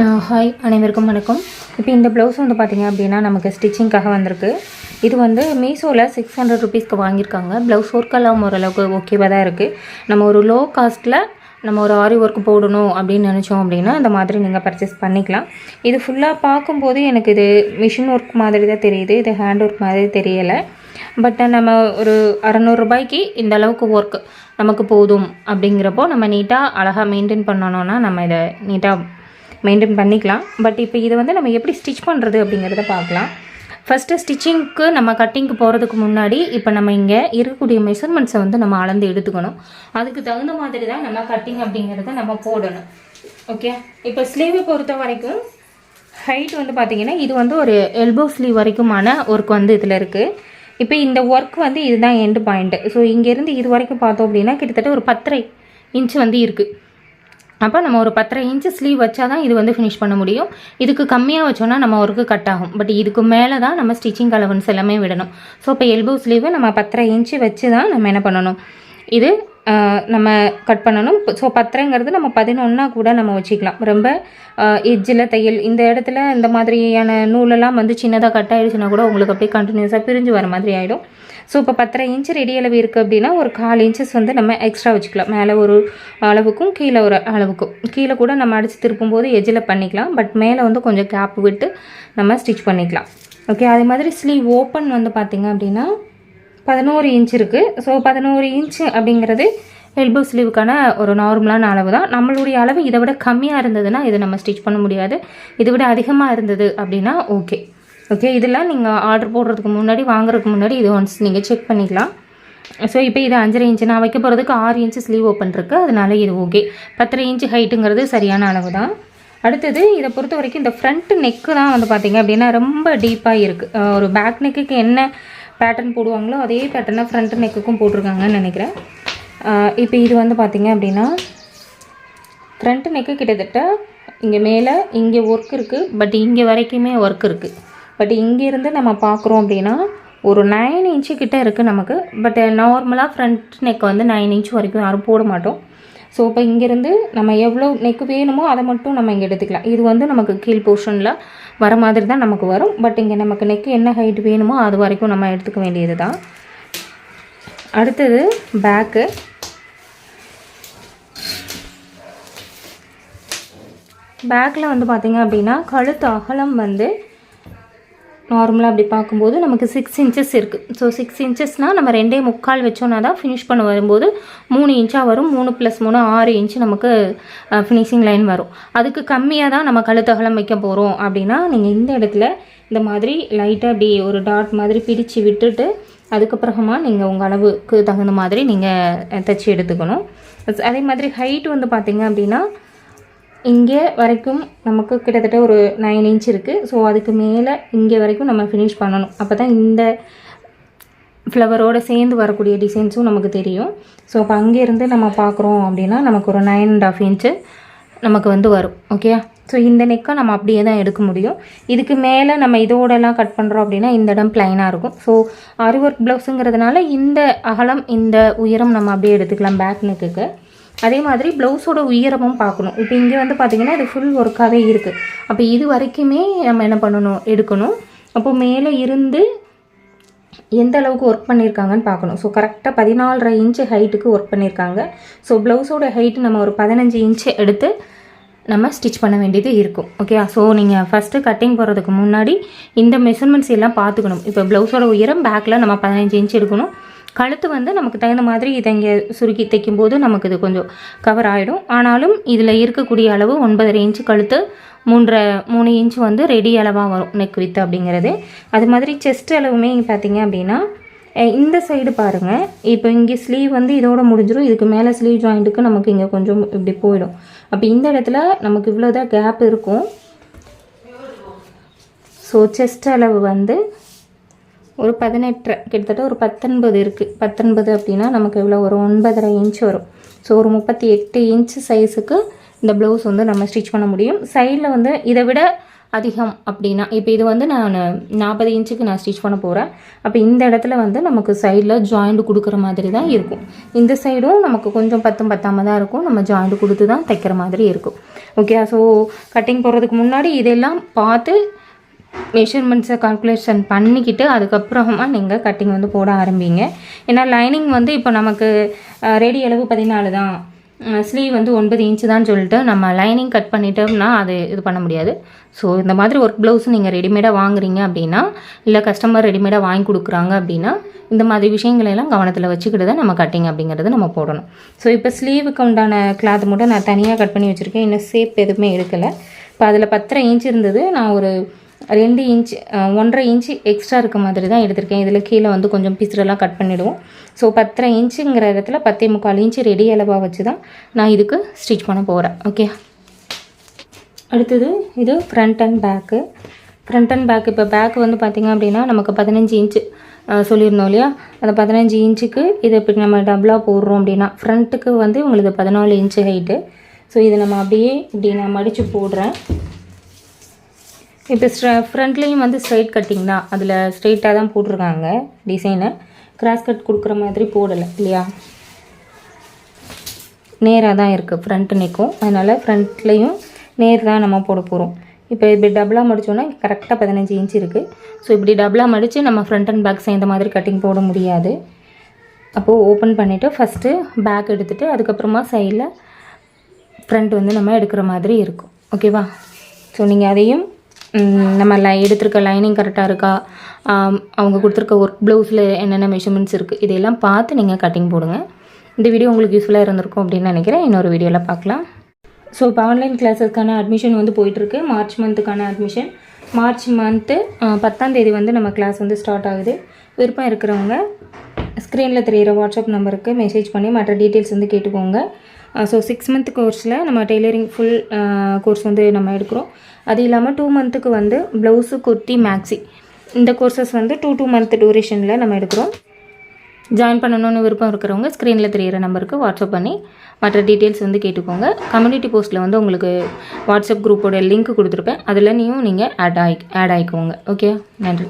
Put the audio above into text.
Hi அனைவருக்கும் வணக்கம். இப்போ இந்த ப்ளவுஸ் வந்து பார்த்திங்க அப்படின்னா நமக்கு ஸ்டிச்சிங்காக வந்திருக்கு. இது வந்து மீஷோவில் சிக்ஸ் ஹண்ட்ரட் ருபீஸ்க்கு வாங்கியிருக்காங்க. ப்ளவுஸ் ஒர்க்கெல்லாம் ஓரளவுக்கு ஓகேவாக தான் இருக்குது நம்ம ஒரு லோ காஸ்ட்டில் நம்ம ஒரு ஆரி ஒர்க் போடணும் அப்படின்னு நினச்சோம் அப்படின்னா அந்த மாதிரி நீங்கள் பர்ச்சேஸ் பண்ணிக்கலாம். இது ஃபுல்லாக பார்க்கும்போது எனக்கு இது மிஷின் ஒர்க் மாதிரி தான் தெரியுது. இது ஹேண்ட் ஒர்க் மாதிரி தெரியலை. பட் நம்ம ஒரு அறநூறுபாய்க்கு இந்த அளவுக்கு ஒர்க் நமக்கு போதும் அப்படிங்கிறப்போ நம்ம நீட்டாக அழகாக மெயின்டைன் பண்ணணும்னா நம்ம இதை நீட்டாக மெயின்டைன் பண்ணிக்கலாம். பட் இப்போ இது வந்து நம்ம எப்படி ஸ்டிச் பண்ணுறது அப்படிங்கிறத பார்க்கலாம். ஃபஸ்ட்டு ஸ்டிச்சிங்க்கு நம்ம கட்டிங்க்கு போகிறதுக்கு முன்னாடி இப்போ நம்ம இங்கே இருக்கக்கூடிய மெஷர்மெண்ட்ஸை வந்து நம்ம அளந்து எடுத்துக்கணும். அதுக்கு தகுந்த மாதிரி தான் நம்ம கட்டிங் அப்படிங்கிறத நம்ம போடணும். ஓகே இப்போ ஸ்லீவை பொறுத்த வரைக்கும் ஹைட் வந்து பார்த்திங்கன்னா இது வந்து ஒரு எல்போ ஸ்லீவ் வரைக்குமான ஒர்க் வந்து இதில் இருக்குது இப்போ இந்த ஒர்க் வந்து இதுதான் எண்டு பாயிண்ட்டு ஸோ இங்கேருந்து இது வரைக்கும் பார்த்தோம் அப்படின்னா கிட்டத்தட்ட ஒரு பத்தரை இன்ச் வந்து இருக்குது அப்போ நம்ம ஒரு பத்தரை இன்ச்சு ஸ்லீவ் வச்சா தான் இது வந்து ஃபினிஷ் பண்ண முடியும். இதுக்கு கம்மியாக வச்சோன்னா நம்ம ஒர்க்கு கட் ஆகும். பட் இதுக்கு மேலே தான் நம்ம ஸ்டிச்சிங் அலவன்ஸ் எல்லாமே விடணும். ஸோ இப்போ எல்போ ஸ்லீவு நம்ம பத்தரை இன்ச்சு வச்சு தான் நம்ம என்ன பண்ணணும்? இது நம்ம கட் பண்ணணும். ஸோ பத்தரைங்கிறது நம்ம பதினொன்னா கூட நம்ம வச்சுக்கலாம். ரொம்ப எஜ்ஜில் தையல். இந்த இடத்துல இந்த மாதிரியான நூலெல்லாம் வந்து சின்னதாக கட் ஆகிடுச்சுன்னா கூட உங்களுக்கு அப்படியே கண்டினியூஸாக பிரிஞ்சு வர மாதிரி ஆகிடும் ஸோ இப்போ பத்தரை இன்ச் ரெடி அளவு இருக்குது அப்படின்னா ஒரு கால் இன்ச்சஸ் வந்து நம்ம எக்ஸ்ட்ரா வச்சுக்கலாம். மேலே ஒரு அளவுக்கும் கீழே ஒரு அளவுக்கும். கீழே கூட நம்ம அடித்து திருப்பும்போது எஜ்ஜில் பண்ணிக்கலாம். பட் மேலே வந்து கொஞ்சம் கேப் விட்டு நம்ம ஸ்டிச் பண்ணிக்கலாம். ஓகே அதே மாதிரி ஸ்லீவ் ஓப்பன் வந்து பார்த்திங்க அப்படின்னா பதினோரு இன்ச் இருக்குது ஸோ பதினோரு இன்ச் அப்படிங்கிறது எல்போ ஸ்லீவுக்கான ஒரு நார்மலான அளவு தான் நம்மளுடைய அளவு இதை விட கம்மியாக இருந்ததுன்னா இதை நம்ம ஸ்டிச் பண்ண முடியாது. இதை விட அதிகமாக இருந்தது அப்படின்னா ஓகே ஓகே இதெல்லாம் நீங்கள் ஆர்டர் போடுறதுக்கு முன்னாடி வாங்குறதுக்கு முன்னாடி இது ஒன்ஸ் நீங்கள் செக் பண்ணிக்கலாம். ஸோ இப்போ இது அஞ்சரை இன்ச்சு நான் வைக்க போகிறதுக்கு ஆறு இன்ச்சு ஸ்லீவ் ஓப்பன் இருக்குது அதனால இது ஓகே பத்தரை இன்ச்சு ஹைட்டுங்கிறது சரியான அளவு தான் அடுத்தது இதை பொறுத்த வரைக்கும் இந்த ஃப்ரண்ட் நெக்கு தான் வந்து பார்த்திங்க அப்படின்னா ரொம்ப டீப்பாக இருக்குது ஒரு பேக் நெக்குக்கு என்ன பேட்டர்ன் போடுவாங்களோ அதே பேட்டர்னை ஃப்ரண்ட் நெக்குக்கும் போட்டிருக்காங்கன்னு நினைக்கிறேன். இப்போ இது வந்து பார்த்திங்க அப்படின்னா ஃப்ரண்ட் நெக்கு கிட்டத்தட்ட இங்கே மேலே இங்கே ஒர்க் இருக்குது பட் இங்கே வரைக்குமே ஒர்க் இருக்குது பட் இங்கேருந்து நம்ம பார்க்குறோம் அப்படின்னா ஒரு நைன் இன்ச்சு கிட்டே இருக்குது நமக்கு பட் நார்மலாக ஃப்ரண்ட் நெக் வந்து நைன் இன்ச் வரைக்கும் யாரும் போட மாட்டோம். ஸோ இப்போ இங்கேருந்து நம்ம எவ்வளோ நெக் வேணுமோ அதை மட்டும் நம்ம இங்கே எடுத்துக்கலாம். இது வந்து நமக்கு கீழ் போர்ஷனில் வர மாதிரி தான் நமக்கு வரும். பட் இங்கே நமக்கு நெக்கு என்ன ஹைட் வேணுமோ அது வரைக்கும் நம்ம எடுத்துக்க வேண்டியது தான் அடுத்தது பேக்கு பேக்கில் வந்து பார்த்திங்க அப்படின்னா கழுத்து அகலம் வந்து நார்மலாக அப்படி பார்க்கும்போது நமக்கு சிக்ஸ் இன்ச்சஸ் இருக்குது ஸோ சிக்ஸ் இன்ச்சஸ்னால் நம்ம ரெண்டே முக்கால் வச்சோன்னா தான் ஃபினிஷ் பண்ண வரும்போது மூணு இன்ச்சாக வரும். மூணு ப்ளஸ் மூணு ஆறு இன்ச்சு நமக்கு ஃபினிஷிங் லைன் வரும். அதுக்கு கம்மியாக தான் நம்ம கழுத்தகலம் வைக்க போகிறோம் அப்படின்னா நீங்கள் இந்த இடத்துல இந்த மாதிரி லைட்டாக அப்படி ஒரு டாட் மாதிரி பிரித்து விட்டுட்டு அதுக்கப்புறமா நீங்கள் உங்கள் அளவுக்கு தகுந்த மாதிரி நீங்கள் தைச்சி எடுத்துக்கணும். அதே மாதிரி ஹைட் வந்து பார்த்திங்க அப்படின்னா இங்கே வரைக்கும் நமக்கு கிட்டத்தட்ட ஒரு நைன் இன்ச் இருக்குது ஸோ அதுக்கு மேலே இங்கே வரைக்கும் நம்ம ஃபினிஷ் பண்ணணும். அப்போ தான் இந்த ஃப்ளவரோடு சேர்ந்து வரக்கூடிய டிசைன்ஸும் நமக்கு தெரியும். ஸோ அப்போ அங்கேருந்து நம்ம பார்க்குறோம் அப்படின்னா நமக்கு ஒரு நைன் அண்ட் ஆஃப் இன்ச்சு நமக்கு வந்து வரும். ஓகே ஸோ இந்த நெக்கை நம்ம அப்படியே தான் எடுக்க முடியும். இதுக்கு மேலே நம்ம இதோடலாம் கட் பண்ணுறோம் அப்படின்னா இந்த இடம் பிளைனாக இருக்கும். ஸோ ஆரி ஒர்க் ப்ளவுஸுங்கிறதுனால இந்த அகலம் இந்த உயரம் நம்ம அப்படியே எடுத்துக்கலாம் பேக் நெக்குக்கு அதே மாதிரி ப்ளவுஸோட உயரமும் பார்க்கணும். இப்போ இங்கே வந்து பார்த்திங்கன்னா இது ஃபுல் ஒர்க்காகவே இருக்குது அப்போ இது வரைக்குமே நம்ம என்ன பண்ணணும்? எடுக்கணும். அப்போது மேலே இருந்து எந்த அளவுக்கு ஒர்க் பண்ணியிருக்காங்கன்னு பார்க்கணும். ஸோ கரெக்டாக பதினாலரை இன்ச்சு ஹைட்டுக்கு ஒர்க் பண்ணியிருக்காங்க ஸோ ப்ளவுஸோட ஹைட்டு நம்ம ஒரு பதினஞ்சு இன்ச்சு எடுத்து நம்ம ஸ்டிச் பண்ண வேண்டியது இருக்கும். ஓகே ஸோ நீங்கள் ஃபஸ்ட்டு கட்டிங் போகிறதுக்கு முன்னாடி இந்த மெஷர்மெண்ட்ஸ் எல்லாம் பார்த்துக்கணும். இப்போ ப்ளவுஸோட உயரம் பேக்கில் நம்ம பதினஞ்சு இன்ச் எடுக்கணும். கழுத்து வந்து நமக்கு தகுந்த மாதிரி இதை இங்கே சுருக்கி தைக்கும்போது நமக்கு இது கொஞ்சம் கவர் ஆகிடும் ஆனாலும் இதில் இருக்கக்கூடிய அளவு ஒன்பதரை இன்ச்சு கழுத்து மூன்றரை மூணு இன்ச் வந்து ரெடி அளவாக வரும் நெக் வித்து அப்படிங்கிறது. அது மாதிரி செஸ்ட் அளவுமே பார்த்தீங்க அப்படின்னா இந்த சைடு பாருங்கள் இப்போ இங்கே ஸ்லீவ் வந்து இதோட முடிஞ்சிடும் இதுக்கு மேலே ஸ்லீவ் ஜாயிண்ட்டுக்கு நமக்கு இங்கே கொஞ்சம் இப்படி போயிடும். அப்போ இந்த இடத்துல நமக்கு இவ்வளோதான் கேப் இருக்கும். ஸோ செஸ்ட் அளவு வந்து ஒரு பதினெட்டு கிட்டத்தட்ட ஒரு பத்தொன்பது இருக்குது பத்தொன்பது அப்படின்னா நமக்கு எவ்வளோ ஒரு ஒன்பதரை இன்ச் வரும். ஸோ ஒரு முப்பத்தி எட்டு இன்ச் சைஸுக்கு இந்த ப்ளவுஸ் வந்து நம்ம ஸ்டிச் பண்ண முடியும். சைடில் வந்து இதை விட அதிகம் அப்படின்னா இப்போ இது வந்து நான் நாற்பது இன்ச்சுக்கு நான் ஸ்டிச் பண்ண போகிறேன் அப்போ இந்த இடத்துல வந்து நமக்கு சைடில் ஜாயிண்ட் கொடுக்குற மாதிரி தான் இருக்கும். இந்த சைடும் நமக்கு கொஞ்சம் பத்தும் பத்தாமல் தான் இருக்கும். நம்ம ஜாயிண்ட் கொடுத்து தான் தைக்கிற மாதிரி இருக்கும். ஓகே ஸோ கட்டிங் போடுறதுக்கு முன்னாடி இதெல்லாம் பார்த்து மெஷர்மெண்ட்ஸை கால்குலேஷன் பண்ணிக்கிட்டு அதுக்கப்புறமா நீங்கள் கட்டிங் வந்து போட ஆரம்பிங்க. ஏன்னா லைனிங் வந்து இப்போ நமக்கு ரெடி அளவு பதினாலு தான். ஸ்லீவ் வந்து ஒன்பது இன்ச்சு தான் சொல்லிட்டு நம்ம லைனிங் கட் பண்ணிட்டோம்னா அது இது பண்ண முடியாது. ஸோ இந்த மாதிரி ஒர்க் ப்ளவுஸ் நீங்கள் ரெடிமேடாக வாங்குறீங்க அப்படின்னா இல்லை கஸ்டமர் ரெடிமேடாக வாங்கி கொடுக்குறாங்க அப்படின்னா இந்த மாதிரி விஷயங்களெல்லாம் கவனத்தில் வச்சுக்கிட்டு தான் நம்ம கட்டிங் அப்படிங்கிறது நம்ம போடணும். ஸோ இப்போ ஸ்லீவுக்கு உண்டான கிளாத் மட்டும் நான் தனியாக கட் பண்ணி வச்சுருக்கேன். இன்னும் சேப் எதுவுமே எடுக்கலை. இப்போ அதில் பத்தரை இன்ச் இருந்தது. நான் ஒரு ரெண்டு இன்ச் ஒன்றரை இன்ச்சு எக்ஸ்ட்ரா இருக்க மாதிரி தான் எடுத்திருக்கேன். இதில் கீழே வந்து கொஞ்சம் பிசுறெல்லாம் கட் பண்ணிவிடுவோம் ஸோ பத்தரை இன்ச்சுங்கிற இடத்துல பத்தே முக்கால் இன்ச்சு ரெடி அளவாக வச்சு தான் நான் இதுக்கு ஸ்டிச் பண்ண போகிறேன் ஓகே அடுத்தது இது front and back front and back இப்போ பேக் வந்து பார்த்திங்க அப்படின்னா நமக்கு பதினஞ்சு இன்ச்சு சொல்லியிருந்தோம் இல்லையா? அந்த பதினஞ்சு இன்ச்சுக்கு இதை இப்படி நம்ம டபுளாக போடுறோம் அப்படின்னா ஃப்ரண்ட்டுக்கு வந்து உங்களுக்கு பதினாலு இன்ச்சு ஹைட்டு ஸோ இதை நம்ம அப்படியே இப்படி நான் மடித்து போடுறேன். இப்போ ஃப்ரண்ட்லேயும் வந்து ஸ்ட்ரைட் கட்டிங் தான். அதில் ஸ்ட்ரைட்டாக தான் போட்டிருக்காங்க டிசைனை கிராஸ் கட் கொடுக்குற மாதிரி போடலை இல்லையா? நேராக தான் இருக்குது ஃப்ரண்ட் நிற்கும் அதனால் ஃப்ரண்ட்லேயும் நேர் தான் நம்ம போட போகிறோம் இப்போ இப்படி டபுளாக மடித்தோன்னா கரெக்டாக பதினஞ்சு இன்ச் இருக்குது ஸோ இப்படி டபுளாக மடித்து நம்ம ஃப்ரண்ட் அண்ட் பேக் சேர்ந்த மாதிரி கட்டிங் போட முடியாது. அப்போது ஓப்பன் பண்ணிவிட்டு ஃபஸ்ட்டு பேக் எடுத்துகிட்டு அதுக்கப்புறமா சைடில் ஃப்ரண்ட் வந்து நம்ம எடுக்கிற மாதிரி இருக்கும். ஓகேவா ஸோ நீங்கள் அதையும் நம்ம லை எடுத்திருக்க லைனிங் கரெக்டாக இருக்கா? அவங்க கொடுத்துருக்க ஒர்க் ப்ளவுஸில் என்னென்ன மெஷர்மெண்ட்ஸ் இருக்குது இதையெல்லாம் பார்த்து நீங்கள் கட்டிங் போடுங்க. இந்த வீடியோ உங்களுக்கு யூஸ்ஃபுல்லாக இருந்திருக்கும் அப்படின்னு நினைக்கிறேன். இன்னொரு வீடியோவில் பார்க்கலாம். ஸோ இப்போ ஆன்லைன் கிளாஸஸ்க்கான அட்மிஷன் வந்து போயிட்டுருக்கு. மார்ச் மந்த்துக்கான அட்மிஷன் மார்ச் மந்த்து பத்தாம் தேதி வந்து நம்ம கிளாஸ் வந்து ஸ்டார்ட் ஆகுது. விருப்பம் இருக்கிறவங்க ஸ்க்ரீனில் தெரிகிற வாட்ஸ்அப் நம்பருக்கு மெசேஜ் பண்ணி மற்ற டீட்டெயில்ஸ் வந்து கேட்டுக்கோங்க. ஸோ சிக்ஸ் மந்த் கோர்ஸில் நம்ம டெய்லரிங் ஃபுல் கோர்ஸ் வந்து நம்ம எடுக்கிறோம். அது இல்லாமல் டூ மந்த்துக்கு வந்து ப்ளவுஸு குர்த்தி மேக்ஸி இந்த கோர்சஸ் வந்து டூ டூ மந்த் டூரேஷனில் நம்ம எடுக்கிறோம். ஜாயின் பண்ணணும்னு விருப்பம் இருக்கிறவங்க ஸ்க்ரீனில் தெரியிற நம்பருக்கு வாட்ஸ்அப் பண்ணி மற்ற டீட்டெயில்ஸ் வந்து கேட்டுக்கோங்க. கம்யூனிட்டி போஸ்ட்டில் வந்து உங்களுக்கு வாட்ஸ்அப் குரூப்போட லிங்க் கொடுத்துருப்பேன். அதில் நீயும் நீங்கள் ஆட் ஆகி ஆட் ஆகிக்கோங்க ஓகே நன்றி.